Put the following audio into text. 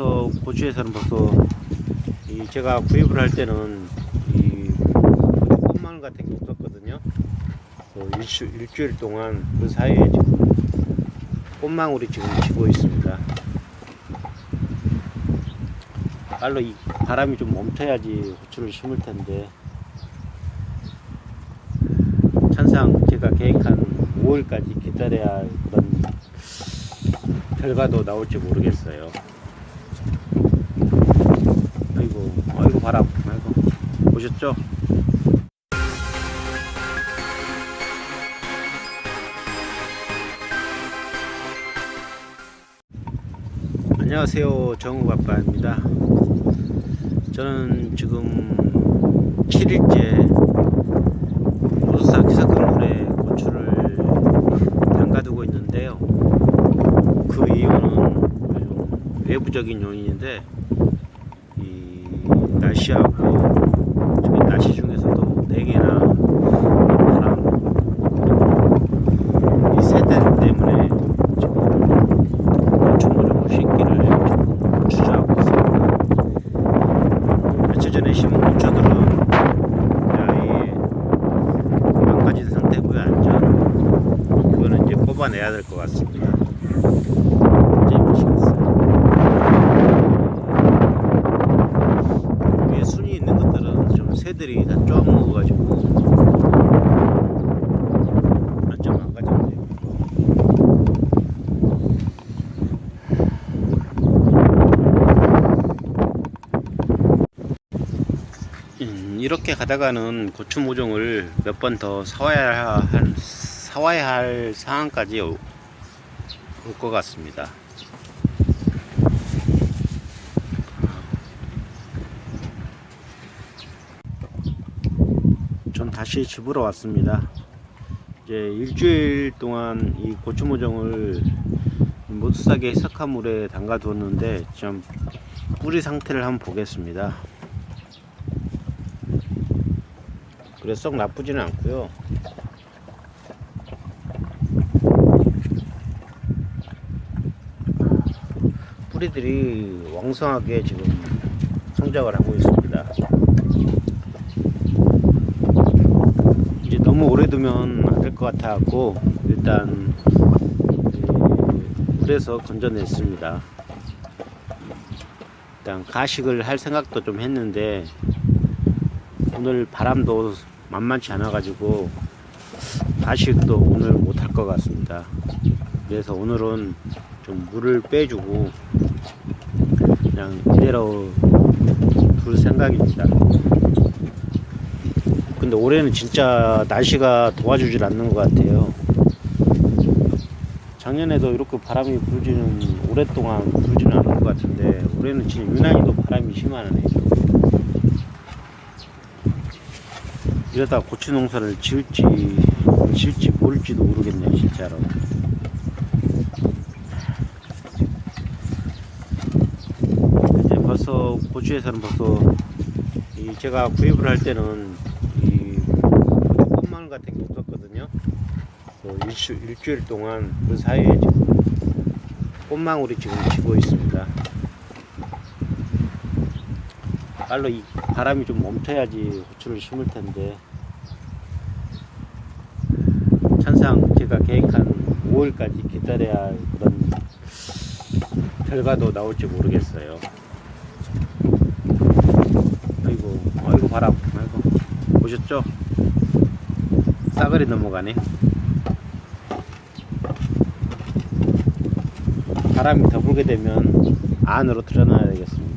벌써 고추에서는 벌써 이 제가 구입을 할 때는 이 꽃마늘 같은 게 없었거든요. 일주, 일주일 동안 그 사이에 지금 꽃망울이 지금 지고 있습니다. 빨로 이 바람이 좀 멈춰야지 고추를 심을 텐데 천상 제가 계획한 5월까지 기다려야 그런 결과도 나올지 모르겠어요. 아이고, 아이고 바람, 아이고 보셨죠? 안녕하세요, 정우 아빠입니다. 저는 지금 7일째 보드사 기사건물에 고추를 담가두고 있는데요. 그 이유는 아주 외부적인 요인인데 이 날씨하고 지금 날씨 중에서도 냉해나 바람 이 세대 때문에 모종 심기를 좀 주저하고 있습니다. 며칠 전에 심은 고추들은 아예 망가진 상태고요 안전 그거는 이제 뽑아내야 될 것 같습니다. 이제 보시겠어요. 위에 순이 있는 것들은 좀 새들이 다 쪼아 먹어가지고 완전 망가졌네요. 음, 이렇게 가다가는 고추 모종을 몇 번 더 사와야 할, 사와야 할 상황까지 올 것 같습니다. 전 다시 집으로 왔습니다. 이제 일주일 동안 이 고추 모종을 모두싸게 해석한 물에 담가 두었는데 좀 뿌리 상태를 한번 보겠습니다. 그래 썩 나쁘지는 않고요. 뿌리들이 왕성하게 지금 성장을 하고 있습니다. 이제 너무 오래 두면 안 될 것 같아 갖고 일단 이 물에서 건져냈습니다. 일단 가식을 할 생각도 좀 했는데 오늘 바람도 만만치 않아 가지고 가식도 오늘 못할 것 같습니다. 그래서 오늘은 좀 물을 빼주고 그냥 이대로 둘 생각입니다. 근데 올해는 진짜 날씨가 도와주질 않는 것 같아요. 작년에도 이렇게 바람이 불지는 오랫동안 불지는 않은 것 같은데 올해는 진짜 유난히도 바람이 심하네요. 이러다 고추 농사를 지을지 안 지을지 모를지도 모르겠네요 진짜로. 이제 벌써 고추에서는 벌써 이 제가 구입을 할 때는 이 꽃마늘 같은 게 없었거든요. 그래서 일주, 일주일 동안 그 사이에 지금 꽃망울이 지금 지고 있습니다. 빨로 이 바람이 좀 멈춰야지 고추를 심을 텐데 천상 제가 계획한 5월까지 기다려야 그런 결과도 나올지 모르겠어요. 아이고, 아이고 바람, 아이고 보셨죠? 싸그리 넘어가네. 바람이 더 불게 되면 안으로 들어놔야 되겠습니다.